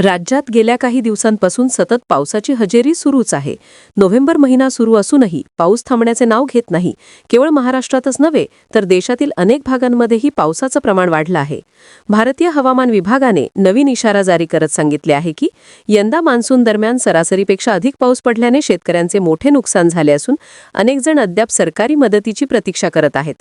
राज्यात गेल्या काही दिवसांपासून सतत पावसाची हजेरी सुरूच आहे. नोव्हेंबर महिना सुरू असूनही पाऊस थांबण्याचे नाव घेत नाही. केवळ महाराष्ट्रातच नव्हे तर देशातील अनेक भागांमध्येही पावसाचं प्रमाण वाढलं आहे. भारतीय हवामान विभागाने नवीन इशारा जारी करत सांगितले आहे की यंदा मान्सून दरम्यान सरासरीपेक्षा अधिक पाऊस पडल्याने शेतकऱ्यांचे मोठे नुकसान झाले असून अनेक जण अद्याप सरकारी मदतीची प्रतीक्षा करत आहेत.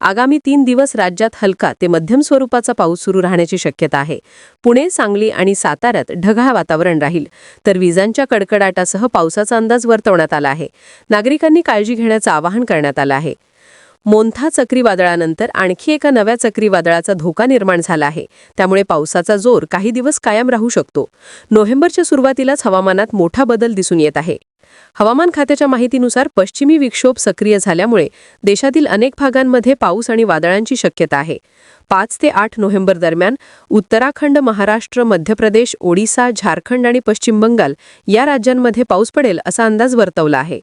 आगामी तीन दिवस राज्यात हलका ते मध्यम स्वरूपाचा पाऊस सुरू राहण्याची शक्यता आहे. पुणे सांगली आणि साताऱ्यात ढगाळ वातावरण राहील. तर विजांच्या कडकडाटासह पावसाचा अंदाज वर्तवण्यात आला आहे. नागरिकांनी काळजी घेण्याचं आवाहन करण्यात आलं आहे. मोंथा चक्रीवादळानंतर आणखी एका नव्या चक्रीवादळाचा धोका निर्माण झाला आहे. त्यामुळे पावसाचा जोर काही दिवस कायम राहू शकतो. नोव्हेंबरच्या सुरुवातीलाच हवामानात मोठा बदल दिसून येत आहे. हवामान खात्याच्या माहितीनुसार पश्चिमी विक्षोभ सक्रिय झाल्यामुळे देशातील अनेक भागांमध्ये पाऊस आणि वादळांची शक्यता आहे. पाच ते आठ नोव्हेंबर दरम्यान उत्तराखंड महाराष्ट्र मध्य प्रदेश ओडिसा झारखंड आणि पश्चिम बंगाल या राज्यांमध्ये पाऊस पडेल असा अंदाज वर्तवला आहे.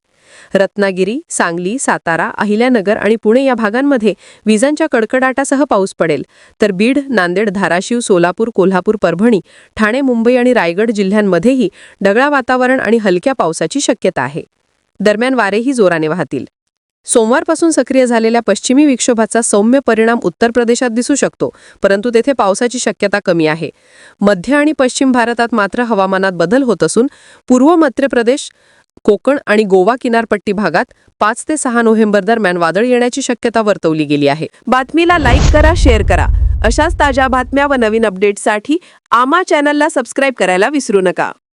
रत्नागिरी सांगली सातारा अहिल्यानगर आणि पुणे या भागांमध्ये विजांच्या कडकडाटासह पाऊस पडेल. तर बीड नांदेड धाराशिव सोलापूर कोल्हापूर परभणी ठाणे मुंबई आणि रायगड जिल्ह्यांमध्येही ढगळा वातावरण आणि हलक्या पावसाची शक्यता आहे. दरम्यान वारेही जोराने वाहतील. सोमवारपासून सक्रिय झालेल्या पश्चिमी विक्षोभाचा सौम्य परिणाम उत्तर प्रदेशात दिसू शकतो परंतु तेथे पावसाची शक्यता कमी आहे. मध्य आणि पश्चिम भारतात मात्र हवामानात बदल होत असून पूर्व मध्य प्रदेश कोकण आणि गोवा किनारपट्टी भागात पाच ते सहा नोव्हेंबर दरम्यान वादळ येण्याची शक्यता वर्तवली गेली आहे. बातमीला लाईक करा शेअर करा. अशाच ताज्या बातम्या व नवीन अपडेट्ससाठी आमा चॅनलला सबस्क्राईब करायला विसरू नका.